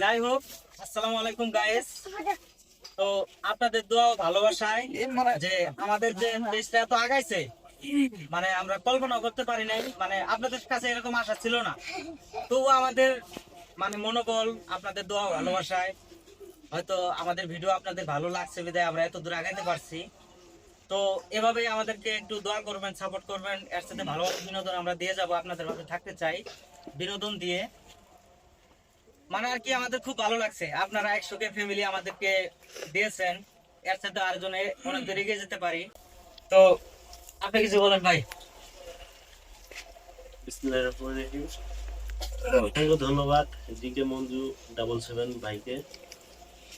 যাই হোক আসসালামু আলাইকুম গাইস তো আপনাদের দোয়া ভালোবাসায় যে আমাদের যে দেশটা এত আগাইছে মানে আমরা কল্পনা করতে পারি নাই মানে আপনাদের কাছে এরকম আশা ছিল না। তবু আমাদের মানে মনোবল আপনাদের দোয়া ভালোবাসায় হয়তো আমাদের ভিডিও আপনাদের ভালো লাগছে বিদায় আমরা এত দূর আগাইতে পারছি। তো এভাবেই আমাদেরকে একটু দোয়া করবেন সাপোর্ট করবেন এর সাথে ভালো ভালো বিনোদন আমরা দিয়ে যাব আপনাদের মাঝে থাকতে চাই বিনোদন দিয়ে। মানে আর কি আমাদের খুব ভালো লাগছে। আপনারা একশো ফ্যামিলি আমাদেরকে দিয়েছেন। এর সাথে আরেকজনে অনেক দূর এগিয়ে যেতে পারি। তো, আপনি কিছু বলেন ভাই। ধন্যবাদ মঞ্জু ডাবল সেভেন ভাইকে।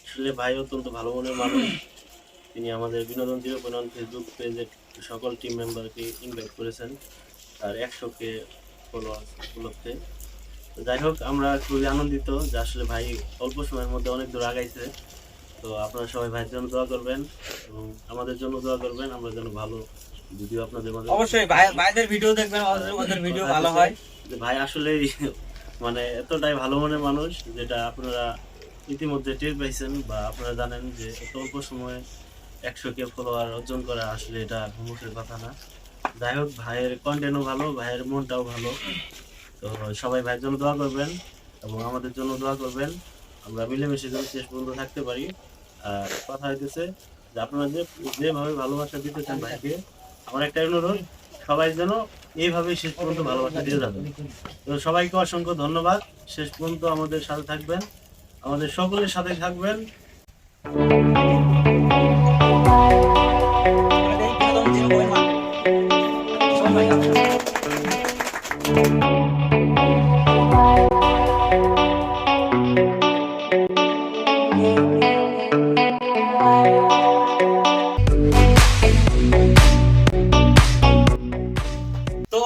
আসলে ভাই অত্যন্ত ভালো মনের মানুষ। তিনি আমাদের বিনোদন জিরো পয়েন্ট ফেসবুক সকল টিম মেম্বারকে ইনভাইট করেছেন। আর একশো কে উপলক্ষে। যাই হোক আমরা খুবই আনন্দিত যে আসলে ভাই অল্প সময়ের মধ্যে অনেক দূর আগাইছে। তো আপনারা সবাই ভাইয়ের জন্য দোয়া করবেন এবং আমাদের জন্য দোয়া করবেন। আমরা যেন ভালো ভিডিও আপনাদের মাঝে অবশ্যই ভাই ভাইদের ভিডিও দেখবেন ওদের ভিডিও ভালো হয়। যে ভাই আসলে মানে এতটাই ভালো মনের মানুষ যেটা আপনারা ইতিমধ্যে টের পাইছেন বা আপনারা জানেন যে এত অল্প সময়ে একশো কে ফলোয়ার অর্জন করা আসলে এটা মুখের কথা না। যাই হোক ভাইয়ের কন্টেন্টও ভালো ভাইয়ের মনটাও ভালো। তো সবাই ভাইয়ের জন্য দোয়া করবেন এবং আমাদের জন্য দোয়া করবেন। আমরা মিলেমিশে যেন শেষ পর্যন্ত থাকতে পারি। আর কথা হইতেছে যে আপনারা যে যেভাবে ভালোবাসা দিতেছেন ভাইকে, আমার একটা অনুরোধ, সবাই যেন এইভাবেই শেষ পর্যন্ত ভালোবাসা দিয়ে যাবেন তো সবাইকে অসংখ্য ধন্যবাদ। শেষ পর্যন্ত আমাদের সাথে থাকবেন। আমাদের সকলের সাথে থাকবেন।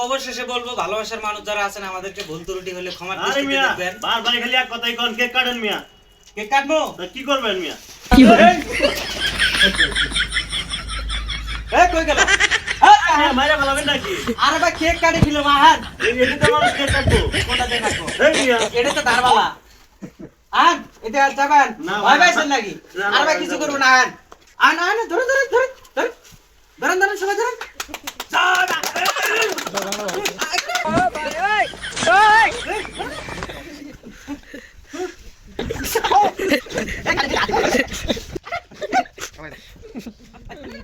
অবশেষে বলব ভালোবাসার মানুষ যারা আছেন আমাদেরকে ভুল ত্রুটি হলে ক্ষমা আরে দৃষ্টিতে মিয়া দেখবেন। বারবার খালি এক কথাই কোন কেক কাটেন মিয়া। কেক কাটবো? তা কি করবেন মিয়া? এ কই গেল? মাইরা ফেলাবেন নাকি? আরে ভাই কেক কাটি দিল মাহান। এই এদিকে মানুষ কেক কাটবো। কোনটা দেখাবো এই মিয়া। এটা তো দারবালা আন এটা আর যাবেন? না, ভয় না, নাকি? না, না, আর ভাই কিছু না, করব না। না আন আন আন ধরে ধরে ধরে ধরে। ধরেন ধরেন সবাই ধরেন।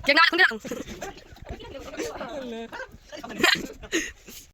Kaya nga, kung lang.